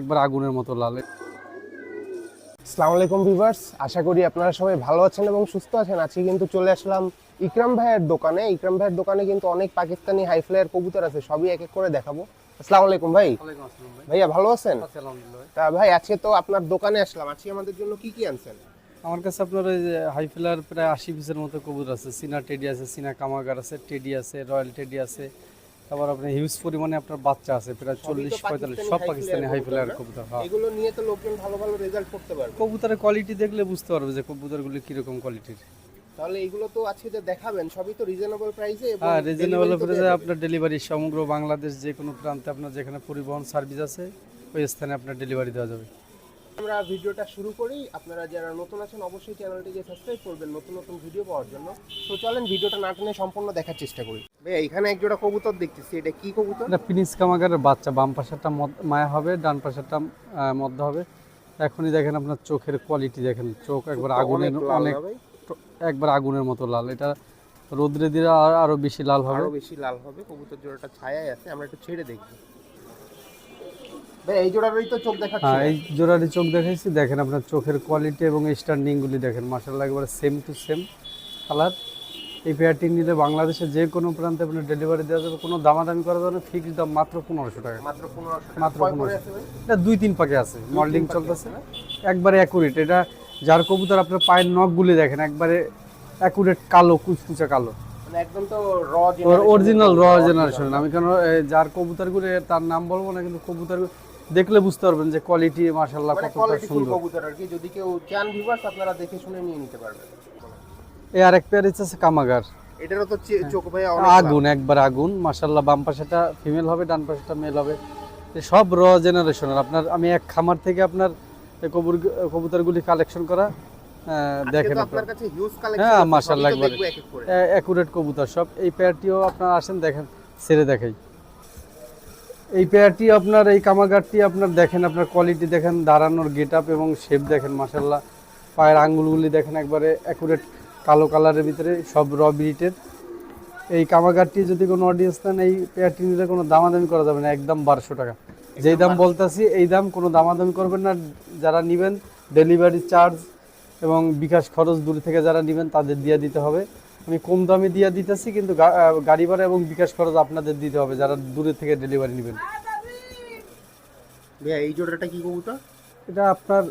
একবার আগুনের মতো লাল। আসসালামু আলাইকুম ভিউয়ার্স আশা করি আপনারা সবাই ভালো আছেন এবং সুস্থ আছেন। আজকে কিন্তু চলে আসলাম ইকরাম ভাইয়ের দোকানে। ইকরাম ভাইয়ের দোকানে কিন্তু অনেক পাকিস্তানি হাই ফ্লায়ার কবুতর আছে সবই এক এক করে দেখাবো। আসসালামু আলাইকুম ভাই। ভাইয়া ভালো আছেন? তা ভাই আজকে তো আপনার দোকানে আসলাম। আজকে আমাদের জন্য কি কি আনছেন? আমার কাছে আপনার ওই যে হাই ফ্লায়ার প্রায় আশি পিসের মতো কবুতর আছে। সিনা টেডি আছে সিনা কামাগার আছে টেডি আছে রয়্যাল টেডি আছে। তারপর আপনার হিউজ পরিমাণে আপনার বাচ্চা আছে প্রায় চল্লিশ পঁয়তাল্লিশ সব পাকিস্তানি হাই ফ্লায়ার কবুতর হ্যাঁ। এগুলো নিয়ে তো লোকজন ভালো ভালো রেজাল্ট করতে পারবে। কবুতরের কোয়ালিটি দেখলে বুঝতে পারবে যে কবুতরগুলি কীরকম কোয়ালিটির তাহলে এগুলো তো আজকে যে দেখাবেন সবই তো রিজনেবল প্রাইসে হ্যাঁ রিজনেবল প্রাইসে আপনার ডেলিভারি সমগ্র বাংলাদেশ যে কোনো প্রান্তে আপনার যেখানে পরিবহন সার্ভিস আছে ওই স্থানে আপনার ডেলিভারি দেওয়া যাবে। আমরা ভিডিওটা শুরু করি। আপনারা যারা নতুন আছেন অবশ্যই চ্যানেলটিকে সাবস্ক্রাইব করবেন নতুন নতুন ভিডিও পাওয়ার জন্য। তো চলেন ভিডিওটা না টেনে সম্পূর্ণ দেখার চেষ্টা করি। ভাই এখানে এক জোড়া কবুতর দেখতেছি। এটা কি কবুতর? এটা ফিনিশ কামাগারের বাচ্চা। বাম পাশেরটা মায়া হবে ডান পাশেরটা মধ্য হবে। এখনই দেখেন আপনার চোখের কোয়ালিটি দেখেন। চোখ একবার আগুনের অনেক একবার আগুনের মতো লাল। এটা রোদ্রে দিলে আর- বেশি লাল হবে। আরও বেশি লাল হবে। কবুতর জোড়াটা ছায়ায় আছে। আমরা একটু ছেড়ে দেখব ভাই এই জোড়ারই তো চোখ দেখাচ্ছে। হ্যাঁ এই চোখ দেখাইছি। দেখেন আপনার চোখের কোয়ালিটি এবং দেখেন। একবারে সেম টু সেম কালার এই পেয়ারটি নিলে বাংলাদেশের যে কোনো প্রান্তে আপনার ডেলিভারি দেওয়া যাবে। কোনো দামাদামি করা যাবে ফিক্সড দাম মাত্র পনেরোশো টাকা। মাত্র 1500 মাত্র কয় করে 1500 আছে ভাই? এটা দুই তিন পাকে আছে। মল্ডিং চলতেছে। একবারে অ্যাকুরেট এটা যার কবুতর আপনার পায়ের নখগুলি দেখেন একবারে অ্যাকুরেট কালো কুচকুচা কালো। মানে একদম তো র অরিজিনাল র জেনারেশন আমি কেন যার কবুতরগুলো তার নাম বলব না কিন্তু কবুতর দেখলে বুঝতে পারবেন যে কোয়ালিটি মাশাল্লাহ মানে কতটা সুন্দর। কবুতর আর কি। যদি কেউ চান ভিউয়ার্স আপনারা দেখে শুনে নিয়ে নিতে পারবেন। এই আরেক পেয়ার হচ্ছে কামাগার। এটারও তো চোখ ভাই অনেক আগুন একবার আগুন। মাশাল্লাহ বাম পাশেটা ফিমেল হবে ডান পাশেটা মেল হবে। সব র জেনারেশনের আপনার আমি এক খামার থেকে আপনার কবুর কবুতরগুলি কালেকশন করা আহ, দেখেন আপনার। কাছে হিউজ কালেকশন হ্যাঁ, মাশাআল্লাহ, একবারে। অ্যাকুরেট কবুতর সব। এই পেয়ারটিও আপনার আসেন দেখেন ছেড়ে দেখাই। এই পেয়ারটি আপনার এই কামাগারটি আপনার দেখেন আপনার কোয়ালিটি দেখেন দাঁড়ানোর গেট আপ এবং শেপ দেখেন মাসাল্লাহ পায়ের আঙ্গুলগুলি দেখেন একবারে অ্যাকুরেট কালো কালারের ভিতরে সব র ব্রিটের এই কামাগারটি যদি কোনো অডিয়েন্স নেন এই পেয়ারটি নিলে কোনো দামাদামি করা যাবে না একদম বারোশো টাকা। যেই দাম বলতেছি এই দাম কোনো দামাদামি করবেন না যারা নেবেন ডেলিভারি চার্জ এবং বিকাশ খরচ দূর থেকে যারা নেবেন তাদের দিয়ে দিতে হবে। আমি কম দামে দিয়ে দিতেছি কিন্তু গাড়ি ভাড়া এবং বিকাশ খরচ আপনাদের দিতে হবে যারা দূরে থেকে ডেলিভারি নেবেন। ভাইয়া এই জোড়াটা কি কবুতর? এটা আপনার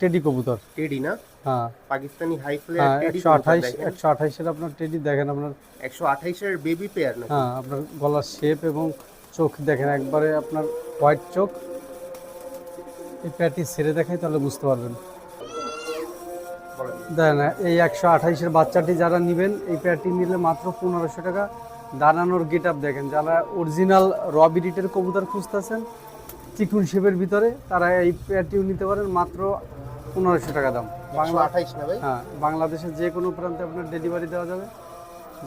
টেডি কবুতর। টেডি না? হ্যাঁ। পাকিস্তানি হাই ফ্লেয়ার টেডি একশো আঠাইশ একশো আঠাইশের আপনার টেডি দেখেন আপনার একশো আঠাইশের বেবি পেয়ার না হ্যাঁ আপনার গলার শেপ এবং চোখ দেখেন একবারে আপনার হোয়াইট চোখ। এই প্যাটি ছেড়ে দেখাই তাহলে বুঝতে পারবেন। দেখেন এই একশো আঠাইশের বাচ্চাটি যারা নেবেন এই প্যাটি নিলে মাত্র পনেরোশো টাকা। দাঁড়ানোর গেট আপ দেখেন যারা অরিজিনাল র বিডিটের কবুতর খুঁজতেছেন চিকুন শেপের ভিতরে তারা এই প্যাটিও নিতে পারেন মাত্র পনেরোশো টাকা দাম। বাংলা আঠাইশ হ্যাঁ বাংলাদেশের যে কোনো প্রান্তে আপনার ডেলিভারি দেওয়া যাবে।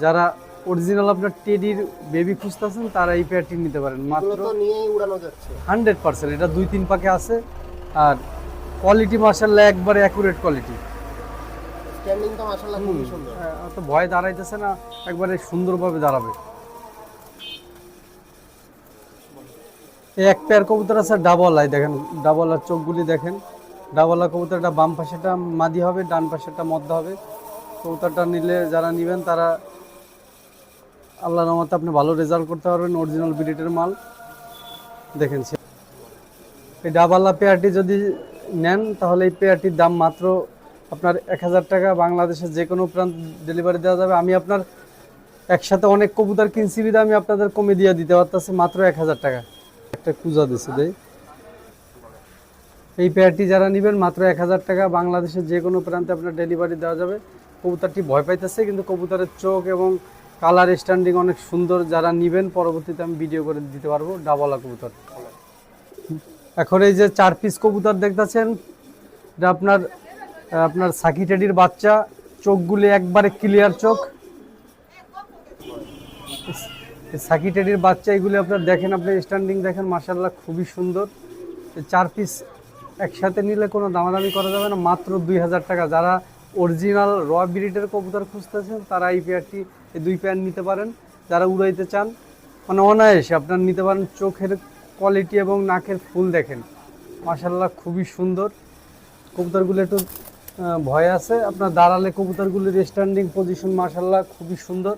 যারা অরিজিনাল আপনার টেডির বেবি খুঁজতেছেন তারা এই পেয়ারটি নিতে পারেন মাত্র নিয়েই উড়ানো যাচ্ছে। হান্ড্রেড পার্সেন্ট এটা দুই তিন পাকে আছে। আর কোয়ালিটি মার্শাল্লাহ একবারে অ্যাকুরেট কোয়ালিটি স্ট্যান্ডিং তো মাশাআল্লাহ খুবই সুন্দর। তো ভয় দাঁড়াইতেছে না একবারে সুন্দরভাবে দাঁড়াবে। এই এক পেয়ার কবুতর আছে ডাবল আই দেখেন ডাবল আর চোখগুলি দেখেন। ডাবল কবুতরটা বাম পাশেটা মাদি হবে ডান পাশেটা মধ্য হবে। কবুতরটা নিলে যারা নেবেন তারা আল্লাহর রহমতে আপনি ভালো রেজাল্ট করতে পারবেন অরিজিনাল বিডিটের মাল। দেখেন এই ডাবাল্লা পেয়ারটি যদি নেন তাহলে এই পেয়ারটির দাম মাত্র আপনার এক হাজার টাকা বাংলাদেশের যে কোনো প্রান্ত ডেলিভারি দেওয়া যাবে। আমি আপনার একসাথে অনেক কবুতর কিনছি বিধে আমি আপনাদের কমে দিয়ে দিতে পারতেছি, মাত্র এক হাজার টাকা। একটা কুজা দিছে, দেই। এই পেয়ারটি যারা নেবেন, মাত্র এক হাজার টাকা বাংলাদেশের যে কোনো প্রান্তে আপনার ডেলিভারি দেওয়া যাবে। কবুতরটি ভয় পাইতেছে, কিন্তু কবুতরের চোখ এবং কালার স্ট্যান্ডিং অনেক সুন্দর। যারা নেবেন, পরবর্তীতে আমি ভিডিও করে দিতে পারব ডাবলা কবুতর। এখন এই যে চার পিস কবুতর দেখতেছেন, এটা আপনার আপনার সাকি টেডির বাচ্চা চোখগুলি একবারে ক্লিয়ার চোখ। সাকি টেডির বাচ্চা, এগুলি আপনার দেখেন, আপনি স্ট্যান্ডিং দেখেন মার্শাল্লাহ খুবই সুন্দর। চার পিস একসাথে নিলে কোনো দামাদামি করা যাবে না, মাত্র দুই হাজার টাকা। যারা অরিজিনাল র ব্রিডের কবুতর খুঁজতেছেন, তারা এই পেয়ারটি এই দুই পেয়ার নিতে পারেন। যারা উড়াইতে চান মানে অনায়াসে আপনার নিতে পারেন, চোখের কোয়ালিটি এবং নাকের ফুল দেখেন। মাশাল্লাহ খুবই সুন্দর। কবুতরগুলো একটু ভয় আছে। আপনার দাঁড়ালে কবুতরগুলির স্ট্যান্ডিং পজিশন মার্শাল্লাহ খুবই সুন্দর।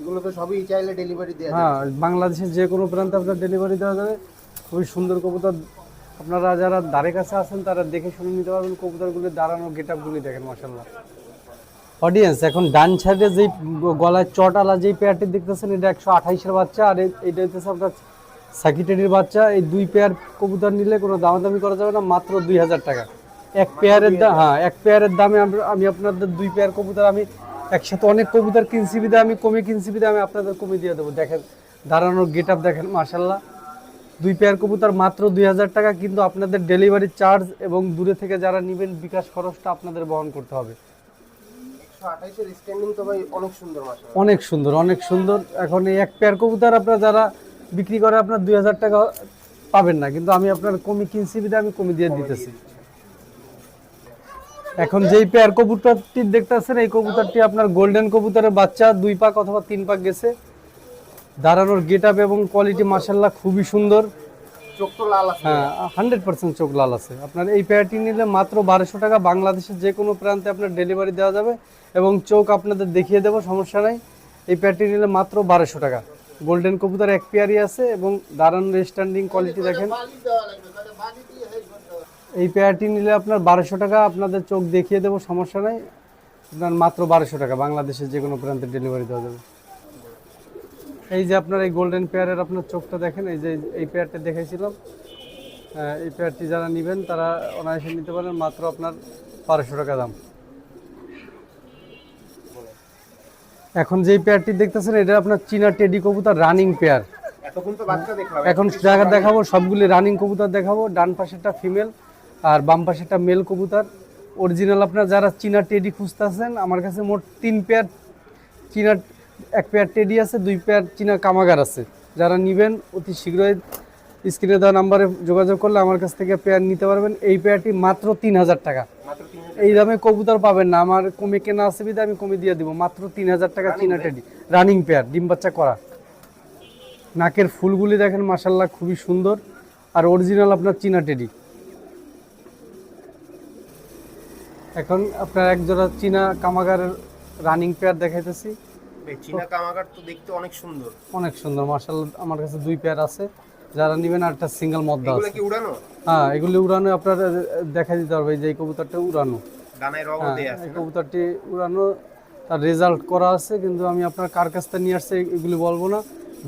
এগুলো তো সবই চাইলে ডেলিভারি দেওয়া হ্যাঁ বাংলাদেশের যে কোনো প্রান্তে আপনার ডেলিভারি দেওয়া যাবে। খুবই সুন্দর কবুতর। আপনারা যারা ধারে কাছে আছেন তারা দেখে শুনে নিতে পারবেন কবুতরগুলির দাঁড়ানো গেট আপগুলি দেখেন মাসাল্লাহ অডিয়েন্স এখন ডান সাইডে যেই গলায় চটালা যেই পেয়ারটি দেখতেছেন এটা একশো আঠাইশের বাচ্চা আর এইটা হচ্ছে আপনার সাকিটেরির বাচ্চা এই দুই পেয়ার কবুতর নিলে কোনো দামাদামি করা যাবে না মাত্র দুই হাজার টাকা। এক পেয়ারের দাম হ্যাঁ এক পেয়ারের দামে আমি আপনাদের দুই পেয়ার কবুতর আমি একসাথে অনেক কবুতর কিনছি বিদে আমি কমে কিনছি বিদে আমি আপনাদের কমে দিয়ে দেবো। দেখেন দাঁড়ানোর গেট আপ দেখেন মার্শাল্লাহ দুই পেয়ার কবুতর মাত্র দুই হাজার টাকা কিন্তু আপনাদের ডেলিভারি চার্জ এবং দূরে থেকে যারা নেবেন বিকাশ খরচটা আপনাদের বহন করতে হবে। অনেক সুন্দর অনেক সুন্দর অনেক সুন্দর। এখন এই এক পেয়ার কবুতর আপনার যারা বিক্রি করে আপনার দুই হাজার টাকা পাবেন না কিন্তু আমি আপনার কমি কিনছি বিদে আমি কমি দিয়ে দিতেছি। এখন যেই পেয়ার কবুতরটি দেখতেছেন এই কবুতরটি আপনার গোল্ডেন কবুতরের বাচ্চা দুই পাক অথবা তিন পাক গেছে। দাঁড়ানোর গেট আপ এবং কোয়ালিটি মার্শাল্লাহ খুবই সুন্দর। চোখ তো লাল আছে। হ্যাঁ হান্ড্রেড পার্সেন্ট চোখ লাল আছে। আপনার এই পেয়ারটি নিলে মাত্র বারোশো টাকা বাংলাদেশের যে কোনো প্রান্তে আপনার ডেলিভারি দেওয়া যাবে এবং চোখ আপনাদের দেখিয়ে দেবো সমস্যা নাই। এই পেয়ারটি নিলে মাত্র বারোশো টাকা। গোল্ডেন কবুতর এক পেয়ারই আছে এবং দারুণ স্ট্যান্ডিং কোয়ালিটি দেখেন। এই পেয়ারটি নিলে আপনার বারোশো টাকা আপনাদের চোখ দেখিয়ে দেবো সমস্যা নাই। আপনার মাত্র বারোশো টাকা বাংলাদেশের যে কোনো প্রান্তে ডেলিভারি দেওয়া যাবে। এই যে আপনার এই গোল্ডেন পেয়ারের আপনার চোখটা দেখেন এই যে এই পেয়ারটা দেখেছিলাম এই পেয়ারটি যারা নেবেন তারা অনায়াসে নিতে পারেন মাত্র আপনার বারোশো টাকা দাম। এখন যেই পেয়ারটি দেখতেছেন এটা আপনার চীনা টেডি কবুতর রানিং পেয়ার এখন জায়গা দেখাবো সবগুলি রানিং কবুতর দেখাবো। ডান পাশেরটা ফিমেল আর বাম পাশেরটা মেল কবুতর। অরিজিনাল আপনার যারা চীনা টেডি খুঁজতেছেন আমার কাছে মোট তিন পেয়ার চীনা এক পেয়ার টেডি আছে দুই পেয়ার চীনা কামাগার আছে। যারা নেবেন অতি শীঘ্রই স্ক্রিনে দেওয়া নাম্বারে যোগাযোগ করলে আমার কাছ থেকে পেয়ার নিতে পারবেন। এই পেয়ারটি মাত্র তিন হাজার টাকা এই দামে কবুতর পাবেন না। আমার কমে কেনা আছে বিধে আমি কমে দিয়ে দিব। মাত্র তিন হাজার টাকা চীনা টেডি রানিং পেয়ার ডিম বাচ্চা করা। নাকের ফুলগুলি দেখেন মাসাল্লাহ খুবই সুন্দর। আর অরিজিনাল আপনার চীনা টেডি এখন আপনার এক জোড়া চীনা কামাগারের রানিং পেয়ার দেখাইতেছি। চীনা কামাগার তো দেখতে অনেক সুন্দর। অনেক সুন্দর মার্শাল আমার কাছে দুই পেয়ার আছে। যারা নেবেন আর একটা সিঙ্গেল মদ্দা এগুলো আছে কি উড়ানো? হ্যাঁ এগুলি উড়ানো আপনার দেখা দিতে পারবে যে এই কবুতরটা উড়ানো। ডানায় হ্যাঁ, দেয়া আছে এই কবুতরটি উড়ানো তার রেজাল্ট করা আছে কিন্তু আমি আপনার কার কাছ থেকে নিয়ে আসছে এগুলি বলব না।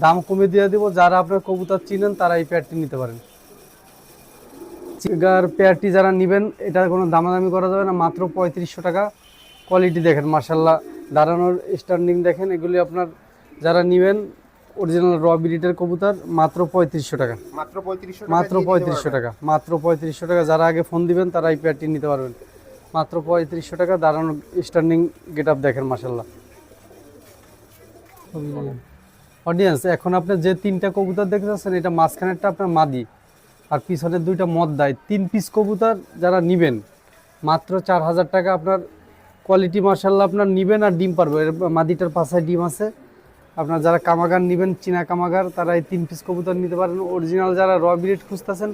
দাম কমে দিয়ে দেবো যারা আপনার কবুতর চিনেন তারা এই পেয়ারটি নিতে পারেন। চিগার পেয়ারটি যারা নেবেন এটার কোনো দামাদামি করা যাবে না মাত্র পঁয়ত্রিশশো টাকা। কোয়ালিটি দেখেন মার্শাল্লাহ দাঁড়ানোর স্ট্যান্ডিং দেখেন এগুলি আপনার যারা নেবেন অরিজিনাল র ব্রিডের কবুতর মাত্র পঁয়ত্রিশশো টাকা। মাত্র পঁয়ত্রিশশো মাত্র পঁয়ত্রিশশো টাকা মাত্র পঁয়ত্রিশশো টাকা। যারা আগে ফোন দিবেন তারা এই পেয়ারটি নিতে পারবেন। মাত্র পঁয়ত্রিশশো টাকা দাঁড়ানো স্ট্যান্ডিং গেট আপ দেখেন মাসাল্লাহ অডিয়েন্স এখন আপনি যে তিনটা কবুতর দেখতে পাচ্ছেন এটা মাঝখানেরটা আপনার মাদি আর পিছনের দুইটা মদ দেয় তিন পিস কবুতর যারা নিবেন মাত্র চার হাজার টাকা আপনার কোয়ালিটি মার্শাল্লাহ আপনার নিবেন আর ডিম পারবে। মাদিটার পাশে ডিম আছে। আপনার যারা কামাগার নেবেন চীনা কামাগার তারা এই তিন পিস কবুতর নিতে পারেন। অরিজিনাল যারা র ব্রিড খুঁজতেছেন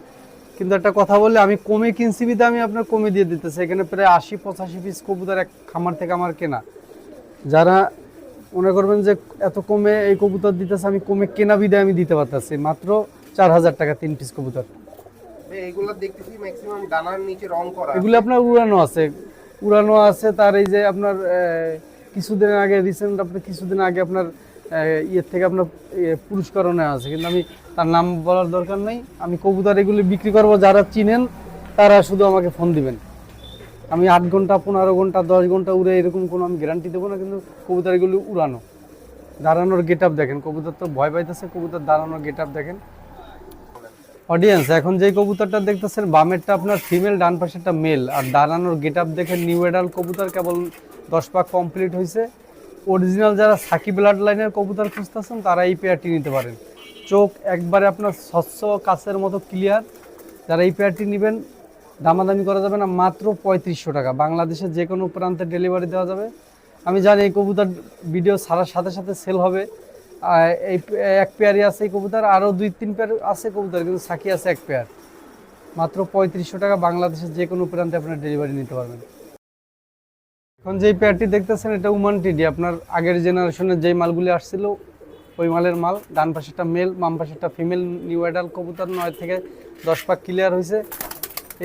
কিন্তু একটা কথা বললে আমি কমে কিনছি বিধে আমি আপনার কমে দিয়ে দিতেছি। এখানে প্রায় আশি পঁচাশি পিস কবুতর এক খামার থেকে আমার কেনা। যারা মনে করবেন যে এত কমে এই কবুতর দিতেছে আমি কমে কেনা বিধে আমি দিতে পারতেছি। মাত্র চার হাজার টাকা তিন পিস কবুতর। এগুলো দেখতেছি ম্যাক্সিমাম ডানার নিচে রং করা। এগুলো আপনার উড়ানো আছে। উড়ানো আছে তার এই যে আপনার কিছুদিন আগে রিসেন্ট আপনার কিছুদিন আগে আপনার ইয়ের থেকে আপনার ইয়ে, পুরস্কারও নেওয়া আছে। কিন্তু আমি তার নাম বলার দরকার নেই। আমি কবুতর এগুলি বিক্রি করব যারা চিনেন তারা শুধু আমাকে ফোন দিবেন। আমি আট ঘণ্টা পনেরো ঘণ্টা দশ ঘণ্টা উড়ে এরকম কোনো আমি গ্যারান্টি দেবো না কিন্তু কবুতর এগুলি উড়ানো। দাঁড়ানোর গেট আপ দেখেন কবুতর তো ভয় পাইতেছে কবুতর দাঁড়ানোর গেট আপ দেখেন। অডিয়েন্স এখন যে কবুতরটা দেখতেছেন বামেরটা আপনার ফিমেল ডান পাশেরটা মেল আর দাঁড়ানোর গেট আপ দেখে নিউ এডাল কবুতর কেবল দশ পাক কমপ্লিট হয়েছে অরিজিনাল যারা সাকি ব্লাড লাইনের কবুতর খুঁজতেছেন, তারা এই পেয়ারটি নিতে পারেন। চোখ একবারে আপনার স্বচ্ছ কাছের মতো ক্লিয়ার যারা এই পেয়ারটি নেবেন, দামাদামি করা যাবে না, মাত্র পঁয়ত্রিশশো টাকা। বাংলাদেশের যে কোনো প্রান্তে ডেলিভারি দেওয়া যাবে। আমি জানি এই কবুতর ভিডিও ছাড়ার সাথে সাথে সেল হবে। এই এক পেয়ারই আছে এই কবুতর, আরও দুই তিন পেয়ার আছে কবুতর, কিন্তু সাকি আছে এক পেয়ার মাত্র পঁয়ত্রিশশো টাকা বাংলাদেশের যে কোনো প্রান্তে আপনার ডেলিভারি নিতে পারবেন। এখন যে পেয়ারটি দেখতেছেন এটা উমান টিডি আপনার আগের জেনারেশনের যেই মালগুলি আসছিল ওই মালের মাল ডান পাশেরটা মেল বাম পাশেরটা ফিমেল নিউ অ্যাডাল কবুতর নয় থেকে দশ পাক ক্লিয়ার হয়েছে।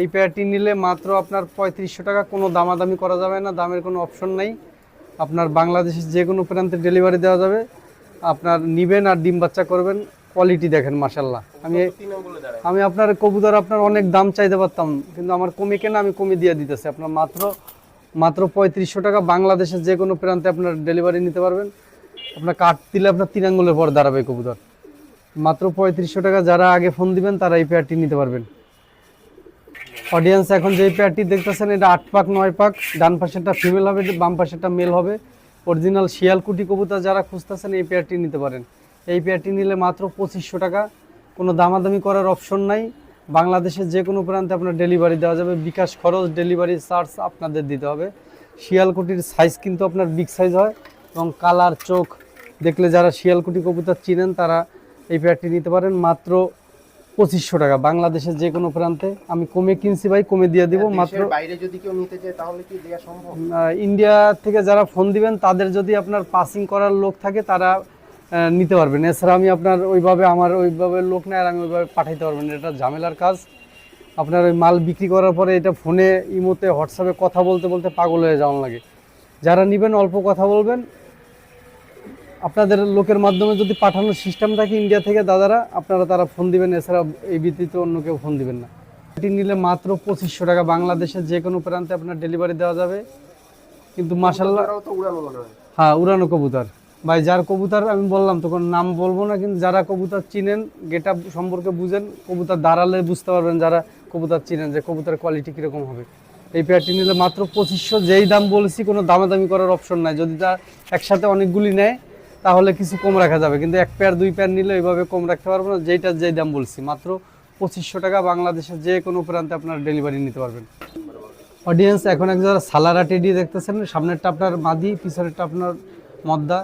এই পেয়ারটি নিলে মাত্র আপনার পঁয়ত্রিশশো টাকা কোনো দামাদামি করা যাবে না দামের কোনো অপশন নাই। আপনার বাংলাদেশের যে কোনো প্রান্তে ডেলিভারি দেওয়া যাবে। আপনার নিবেন আর ডিম বাচ্চা করবেন কোয়ালিটি দেখেন মাসাল্লাহ আমি আমি আপনার কবুতর আপনার অনেক দাম চাইতে পারতাম কিন্তু আমার কমে কেনা আমি কমে দিয়ে দিতেছি। আপনার মাত্র মাত্র পঁয়ত্রিশশো টাকা বাংলাদেশের যে কোনো প্রান্তে আপনার ডেলিভারি নিতে পারবেন। আপনার কাঠ দিলে আপনার তিন আঙ্গুলের পর দাঁড়াবে কবুতর। মাত্র পঁয়ত্রিশশো টাকা যারা আগে ফোন দিবেন, তারা এই পেয়ারটি নিতে পারবেন। অডিয়েন্স এখন যে পেয়ারটি দেখতেছেন, এটা আট পাক, নয় পাক, ডান পাশেরটা ফিমেল হবে, বাম পাশেরটা মেল হবে। অরিজিনাল শিয়ালকুটি কবুতর যারা খুঁজতেছেন, এই পেয়ারটি নিতে পারেন। এই পেয়ারটি নিলে মাত্র পঁচিশশো টাকা। কোনো দামাদামি করার অপশন নাই। বাংলাদেশের যে কোনো প্রান্তে আপনার ডেলিভারি দেওয়া যাবে। বিকাশ খরচ ডেলিভারি চার্জ আপনাদের দিতে হবে। শিয়ালকুটির সাইজ কিন্তু আপনার বিগ সাইজ হয় এবং কালার চোখ দেখলে যারা শিয়ালকুটি কবুতর চিনেন তারা এই পেয়ারটি নিতে পারেন। মাত্র পঁচিশশো টাকা। বাংলাদেশের যে কোনো প্রান্তে আমি কমে কিনছি ভাই কমে দিয়ে দিব। মাত্র বাইরে যদি কেউ নিতে চায় তাহলে কি দেওয়া সম্ভব? ইন্ডিয়া থেকে যারা ফোন দিবেন তাদের যদি আপনার পাসিং করার লোক থাকে তারা নিতে পারবেন। এছাড়া আমি আপনার ওইভাবে আমার ওইভাবে লোক নেয় আর আমি ওইভাবে পাঠাইতে পারবেন এটা ঝামেলার কাজ। আপনার ওই মাল বিক্রি করার পরে এটা ফোনে ইমোতে হোয়াটসঅ্যাপে কথা বলতে বলতে পাগল হয়ে যাওয়ার লাগে। যারা নেবেন অল্প কথা বলবেন। আপনাদের লোকের মাধ্যমে যদি পাঠানোর সিস্টেম থাকে ইন্ডিয়া থেকে দাদারা আপনারা তারা ফোন দিবেন। এছাড়া এই ভিত্তিতে অন্য কেউ ফোন দিবেন না। এটি নিলে মাত্র পঁচিশশো টাকা। বাংলাদেশের যে কোনো প্রান্তে আপনার ডেলিভারি দেওয়া যাবে। কিন্তু মাসাল্লাহ হ্যাঁ উড়ানো কবুতর। ভাই, যার কবুতর আমি বললাম, তখন নাম বলব না, কিন্তু যারা কবুতর চিনেন গেটা সম্পর্কে বুঝেন, কবুতর দাঁড়ালে বুঝতে পারবেন যারা কবুতর চিনেন যে কবুতর কোয়ালিটি কীরকম হবে। এই পেয়ারটি নিলে মাত্র পঁচিশশো, যেই দাম বলেছি, কোনো দামাদামি করার অপশন নাই। যদি তা একসাথে অনেকগুলি নেয়, তাহলে কিছু কম রাখা যাবে। কিন্তু এক পেয়ার দুই পেয়ার নিলে এইভাবে কম রাখতে পারব না, যেইটা যেই দাম বলছি। মাত্র পঁচিশশো টাকা বাংলাদেশের যে কোনো প্রান্তে আপনার ডেলিভারি নিতে পারবেন। অডিয়েন্স এখন এক যারা সালারা টেডি দেখতেছেন, সামনেরটা আপনার মাদি, পিছনেরটা আপনার মদ্দা।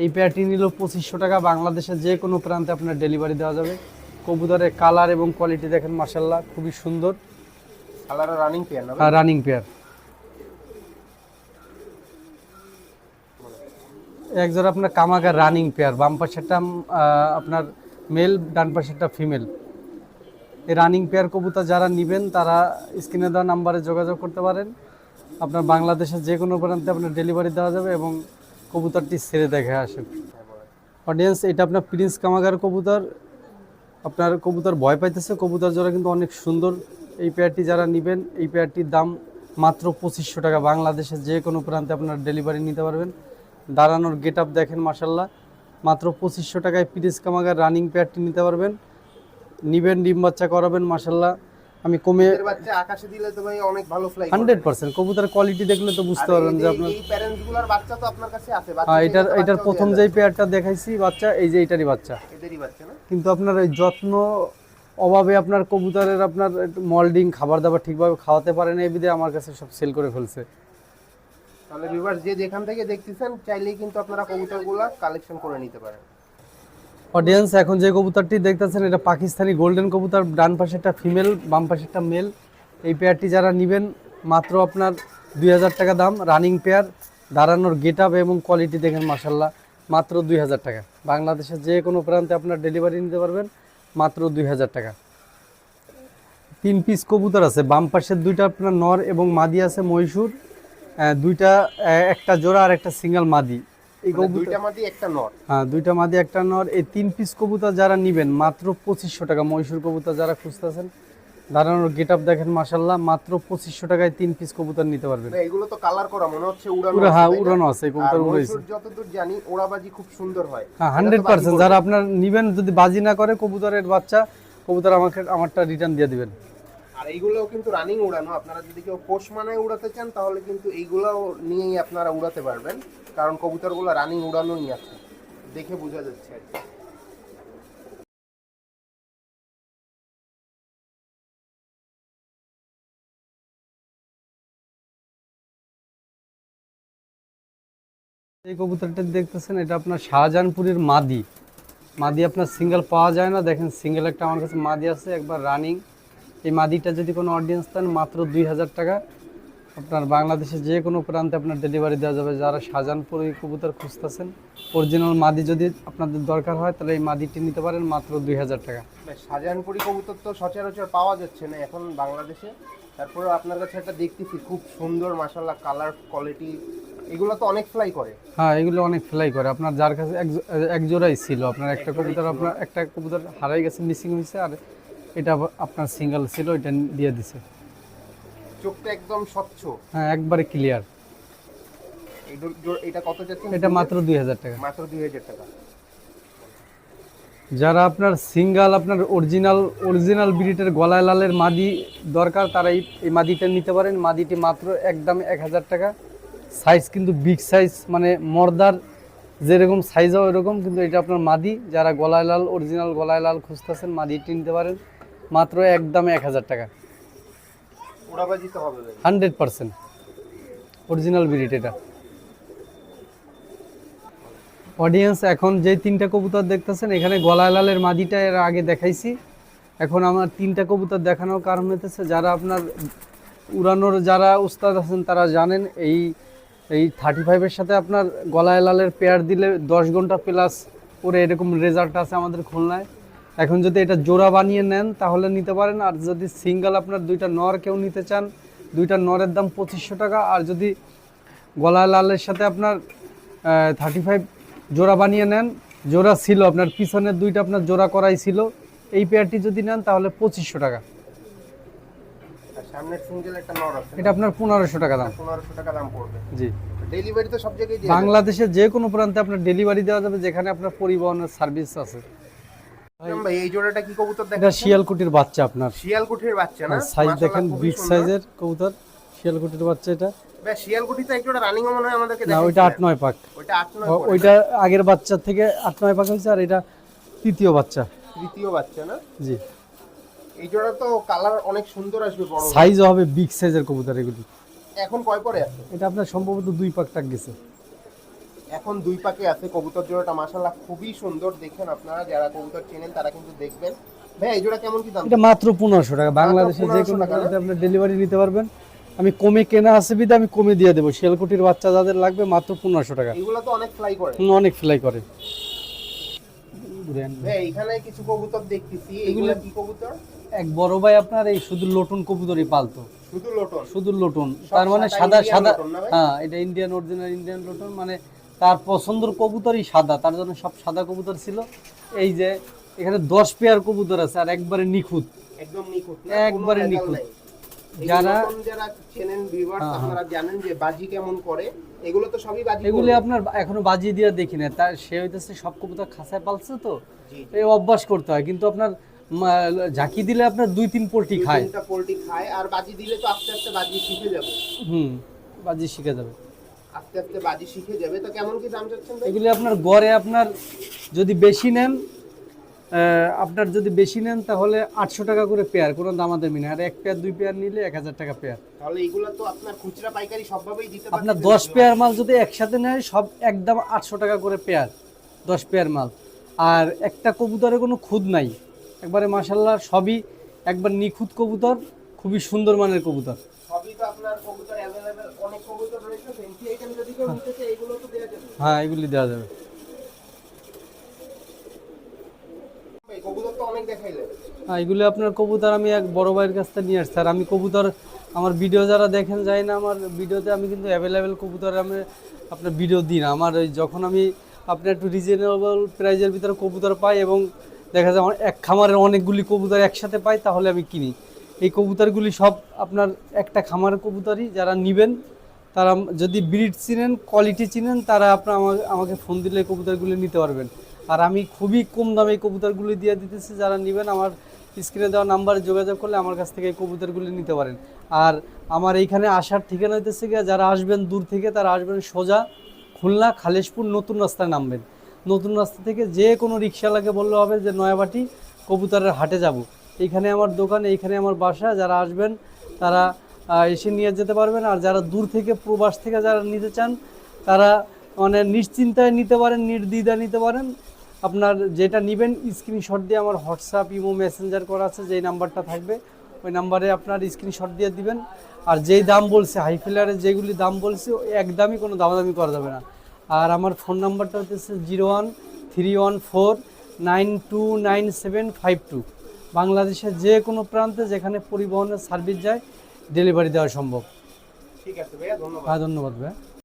এই পেয়ারটি নিল পঁচিশশো টাকা। বাংলাদেশের যে কোনো প্রান্তে আপনার ডেলিভারি দেওয়া যাবে। কবুতরের কালার এবং কোয়ালিটি দেখেন মাসাল্লাহ খুবই সুন্দর। রানিং পেয়ার রানিং পেয়ার এক জোড়া আপনার কামাগার রানিং পেয়ার বাম পাশেরটা আপনার মেল ডান পাশেরটা ফিমেল এই রানিং পেয়ার কবুতর যারা নেবেন তারা স্ক্রিনে দেওয়া নাম্বারে যোগাযোগ করতে পারেন। আপনার বাংলাদেশের যে কোনো প্রান্তে আপনার ডেলিভারি দেওয়া যাবে এবং কবুতরটি ছেড়ে দেখে আসেন অডিয়েন্স এটা আপনার প্রিন্স কামাগার কবুতর। আপনার কবুতর ভয় পাইতেছে। কবুতর জোড়া কিন্তু অনেক সুন্দর। এই পেয়ারটি যারা নেবেন, এই পেয়ারটির দাম মাত্র পঁচিশশো টাকা। বাংলাদেশের যে কোনো প্রান্তে আপনার ডেলিভারি নিতে পারবেন। দাঁড়ানোর গেট আপ দেখেন মাসাল্লাহ মাত্র পঁচিশশো টাকায় প্রিন্স কামাগার রানিং পেয়ারটি নিতে পারবেন। নিবেন, ডিম বাচ্চা করাবেন মাসাল্লাহ আমি কমে বাচ্চা আকাশে দিলে তো ভাই অনেক ভালো ফ্লাই হান্ড্রেড পার্সেন্ট। কবুতর কোয়ালিটি দেখলে তো বুঝতে পারবেন যে আপনার এই বাচ্চা তো আপনার কাছে আছে হ্যাঁ এটার এটার প্রথম যেই পেয়ারটা দেখাইছি বাচ্চা এই যে এটারই বাচ্চা। এদেরই বাচ্চা না? কিন্তু আপনার এই যত্ন অভাবে আপনার কবুতরের আপনার মল্ডিং খাবার দাবার ঠিকভাবে খাওয়াতে পারে না এই বিধে আমার কাছে সব সেল করে ফেলছে। তাহলে ভিউয়ার্স যে যেখান থেকে দেখতেছেন চাইলেই কিন্তু আপনারা কবুতরগুলা কালেকশন করে নিতে পারেন। অডিয়েন্স এখন যে কবুতরটি দেখতেছেন, এটা পাকিস্তানি গোল্ডেন কবুতর। ডান পাশে একটা ফিমেল বাম পাশে একটা মেল এই পেয়ারটি যারা নেবেন, মাত্র আপনার দুই হাজার টাকা দাম। রানিং পেয়ার দাঁড়ানোর গেট আপ এবং কোয়ালিটি দেখেন মাসাল্লাহ মাত্র দুই হাজার টাকা। বাংলাদেশের যে কোনো প্রান্তে আপনার ডেলিভারি নিতে পারবেন, মাত্র দুই হাজার টাকা। তিন পিস কবুতর আছে। বাম পাশের দুইটা আপনার নর এবং মাদি আছে মহীশূর। দুইটা একটা জোড়া আর একটা সিঙ্গেল মাদি। এই মানে দুইটা মাটি একটা নর। হ্যাঁ দুইটা মাদি একটা নর। এই তিন পিস কবুতর যারা নেবেন মাত্র পঁচিশশো টাকা মহীশূর কবুতর যারা খুঁজতেছেন দাঁড়ানোর গেট আপ দেখেন মাসাল্লাহ মাত্র পঁচিশশো টাকায় তিন পিস কবুতর নিতে পারবেন। এগুলো তো কালার করা মনে হচ্ছে উড়ানো হ্যাঁ উড়ানো আছে কবুতর উড়াইছে যতদূর জানি ওড়াবাজি খুব সুন্দর হয়। হ্যাঁ হান্ড্রেড পার্সেন্ট যারা আপনার নিবেন যদি বাজি না করে কবুতরের বাচ্চা কবুতর আমাকে আমারটা রিটার্ন দিয়ে দিবেন। আর এইগুলোও কিন্তু রানিং উড়ানো। আপনারা যদি কেউ পোষ মানায় উড়াতে চান তাহলে কিন্তু এইগুলোও নিয়েই আপনারা উড়াতে পারবেন। কারণ কবুতরগুলো রানিং উড়ানোই আছে। দেখে বোঝা যাচ্ছে এই কবুতরটা দেখতেছেন, এটা আপনার শাহজাহানপুরের মাদি। মাদি আপনার সিঙ্গেল পাওয়া যায় না। দেখেন সিঙ্গেল একটা আমার কাছে মাদি আছে, একবার রানিং এই মাদিটা যদি কোনো অডিয়েন্স দেন, মাত্র দুই হাজার টাকা। আপনার বাংলাদেশে যে কোনো প্রান্তে আপনার ডেলিভারি দেওয়া যাবে। যারা শাহজাহানপুর এই কবুতর খুঁজতেছেন অরিজিনাল মাদি যদি আপনাদের দরকার হয় তাহলে এই মাদিটি নিতে পারেন মাত্র দুই হাজার টাকা। শাহজাহানপুরি কবুতর তো সচরাচর পাওয়া যাচ্ছে না এখন বাংলাদেশে। তারপরে আপনার কাছে একটা দেখতেছি খুব সুন্দর মাসাল্লাহ কালার কোয়ালিটি এগুলো তো অনেক ফ্লাই করে। হ্যাঁ এগুলো অনেক ফ্লাই করে। আপনার যার কাছে এক জোড়াই ছিল আপনার একটা কবুতর আপনার একটা কবুতর হারাই গেছে মিসিং হয়েছে আর এটা আপনার সিঙ্গেল ছিল এটা দিয়ে দিছে। চোখটা একদম স্বচ্ছ। হ্যাঁ একবারে ক্লিয়ার এটা কত যাচ্ছে? এটা মাত্র দুই হাজার টাকা। মাত্র দুই হাজার টাকা। যারা আপনার সিঙ্গাল আপনার অরিজিনাল অরিজিনাল ব্রিডের গলায় লালের মাদি দরকার তারা এই এই মাদিটা নিতে পারেন। মাদিটি মাত্র একদম এক হাজার টাকা। সাইজ কিন্তু বিগ সাইজ মানে মর্দার যেরকম সাইজ হয় ওরকম কিন্তু এটা আপনার মাদি। যারা গলায় লাল অরিজিনাল গলায় লাল খুঁজতেছেন মাদিটি নিতে পারেন। মাত্র একদম এক হাজার টাকা। Hundred percent. অরিজিনাল ব্রিড এটা। অডিয়েন্স এখন যে তিনটা কবুতর দেখতেছেন, এখানে গলায় লালের মাদিটা এর আগে দেখাইছি। এখন আমার তিনটা কবুতর দেখানোর কারণ হতেছে যারা আপনার উড়ানোর যারা উস্তাদ আছেন, তারা জানেন, এই এই থার্টি ফাইভের সাথে আপনার গলায় লালের পেয়ার দিলে দশ ঘণ্টা প্লাস করে এরকম রেজাল্ট আছে আমাদের খুলনায়। এখন যদি এটা জোড়া বানিয়ে নেন তাহলে নিতে পারেন। আর যদি সিঙ্গেল আপনার দুইটা নর কেউ নিতে চান দুইটা নরের দাম পঁচিশশো টাকা। আর যদি গলায় লালের সাথে আপনার থার্টি ফাইভ জোড়া বানিয়ে নেন জোড়া ছিল আপনার পিছনের দুইটা আপনার জোড়া করাই ছিল এই পেয়ারটি যদি নেন তাহলে পঁচিশশো টাকা। এটা আপনার পনেরোশো টাকা দাম। পনেরোশো টাকা দাম পড়বে। জি। ডেলিভারি তো সব জায়গায় বাংলাদেশের যে কোনো প্রান্তে আপনার ডেলিভারি দেওয়া যাবে যেখানে আপনার পরিবহনের সার্ভিস আছে। ভাই এই জোড়াটা কি কবুতর এটা দেখেন শিয়ালকুটির বাচ্চা আপনার। বাচ্চা না? সাইজ মাশাআল্লাহ, দেখেন বিগ সাইজের কবুতর শিয়ালকুটির বাচ্চা এটা। ভাই শিয়ালকুঠি তো একটা রানিং মনে হয় আমাদেরকে না ওইটা পাক। ওইটা। ওইটা আগের বাচ্চার থেকে আট নয় পাক হয়েছে আর এটা তৃতীয় বাচ্চা। তৃতীয় বাচ্চা না? জি। এই জোড়া তো কালার অনেক সুন্দর আসবে বড় সাইজও হবে বিগ সাইজের কবুতর এগুলি। এখন কয় পরে আছে? এটা আপনার সম্ভবত দুই পাক টাক গেছে। এখন দুই পাকে আছে কবুতর জোড়াটা মাশাআল্লাহ খুবই সুন্দর দেখেন আপনারা যারা কবুতর চেনেন তারা কিন্তু দেখবেন। ভাই এই জোড়া কেমন কি দাম? এটা মাত্র পনেরোশো টাকা বাংলাদেশে যে কোনো টাকা না? প্রান্তে আপনার ডেলিভারি নিতে পারবেন। আমি কমে কেনা আছে বিধে আমি কমে দিয়ে দেবো। শিয়ালকুটির বাচ্চা যাদের লাগবে মাত্র পনেরোশো টাকা। এগুলো তো অনেক ফ্লাই করে। হুম, অনেক ফ্লাই করে। ভাই এখানে কিছু কবুতর দেখতেছি। এগুলো কি কবুতর? এক বড় ভাই আপনার এই শুধু লোটন কবুতরই পালতো। শুধু লোটন? শুধু লোটন। তার মানে সাদা সাদা? হ্যাঁ এটা ইন্ডিয়ান অরিজিনাল ইন্ডিয়ান লোটন। মানে তার পছন্দের কবুতরই সাদা তার জন্য সব সাদা কবুতর ছিল। এই যে এখানে দশ পেয়ার কবুতর আছে আর একবারে নিখুঁত। একদম নিখুঁত একবারে নিখুঁত। যারা- যারা চেনেন ভিউয়ার্স হ্যাঁ, হ্যাঁ। আপনারা জানেন যে বাজি কেমন করে। এগুলো তো সবই বাজি এগুলি। আপনার এখনও বাজিয়ে দিয়ে দেখি না তার সে হইতেছে সব কবুতর খাঁচায় পালছে তো। এই অভ্যাস করতে হয়। কিন্তু আপনার ঝাঁকি দিলে আপনার দুই তিন পোলট্রি খায়। তিনটা পোল্ট্রি খায়। আর বাজি দিলে তো আস্তে আস্তে বাজি শিখে যাবে। হুম বাজি শিখে যাবে। আস্তে আস্তে বাজি শিখে যাবে। তো কেমন কি দাম চাচ্ছেন এগুলি আপনার গড়ে আপনার যদি বেশি নেন আপনার যদি বেশি নেন তাহলে আটশো টাকা করে পেয়ার কোনো দামাদামি নেই। আর এক পেয়ার দুই পেয়ার নিলে এক হাজার টাকা পেয়ার তাহলে এগুলো তো আপনার খুচরা পাইকারি সবভাবেই দিতে আপনার দশ পেয়ার মাল যদি একসাথে নেয় সব একদম আটশো টাকা করে পেয়ার দশ পেয়ার মাল। আর একটা কবুতরে কোনো খুদ নাই। একবারে মাসাল্লাহ সবই একবার নিখুঁত কবুতর খুবই সুন্দর মানের কবুতর। সবই তো আপনার কবুতর অ্যাভেলেবেল হ্যাঁ এগুলি দেওয়া যাবে। হ্যাঁ এগুলি আপনার কবুতর আমি এক বড় ভাইয়ের কাছ থেকে নিয়ে আসছি। আর আমি কবুতর আমার ভিডিও যারা দেখেন যায় না আমার ভিডিওতে আমি কিন্তু অ্যাভেলেবেল কবুতর আমি আপনার ভিডিও দিই না। আমার ওই যখন আমি আপনার একটু রিজনেবল প্রাইজের ভিতরে কবুতর পাই এবং দেখা যায় এক খামারের অনেকগুলি কবুতর একসাথে পাই তাহলে আমি কিনি। এই কবুতরগুলি সব আপনার একটা খামারের কবুতরই যারা নেবেন তারা যদি ব্রিড চিনেন কোয়ালিটি চিনেন, তারা আপনার আমাকে ফোন দিলে কবুতরগুলি নিতে পারবেন। আর আমি খুবই কম দামে কবুতরগুলি দিয়ে দিতেছি, যারা নেবেন আমার স্ক্রিনে দেওয়া নাম্বারে যোগাযোগ করলে আমার কাছ থেকে এই কবুতরগুলি নিতে পারেন। আর আমার এইখানে আসার ঠিকানা হইতেছে গিয়ে, যারা আসবেন দূর থেকে, তারা আসবেন সোজা খুলনা, খালেশপুর, নতুন রাস্তায় নামবেন। নতুন রাস্তা থেকে যে কোনো রিক্সাওয়ালাকে বললে হবে যে, নয়াবাটি কবুতরের হাটে যাব। এইখানে আমার দোকান, এইখানে আমার বাসা, যারা আসবেন তারা এসে নিয়ে যেতে পারবেন। আর যারা দূর থেকে প্রবাস থেকে যারা নিতে চান, তারা মানে নিশ্চিন্তায় নিতে পারেন নির্দ্বিধা নিতে পারেন। আপনার যেটা নেবেন স্ক্রিনশট দিয়ে আমার হোয়াটসঅ্যাপ ইমো মেসেঞ্জার করা আছে, যেই নাম্বারটা থাকবে, ওই নাম্বারে আপনার স্ক্রিনশট দিয়ে দিবেন। আর যেই দাম বলছে হাই ফিলারের যেগুলি দাম বলছে একদমই কোনো দামাদামি করা যাবে না। আর আমার ফোন নাম্বারটা হচ্ছে zero one three one four nine two nine seven five two. বাংলাদেশের যে কোনো প্রান্তে যেখানে পরিবহনের সার্ভিস যায় ডেলিভারি দেওয়া সম্ভব। ঠিক আছে ভাইয়া ধন্যবাদ। হ্যাঁ ধন্যবাদ ভাই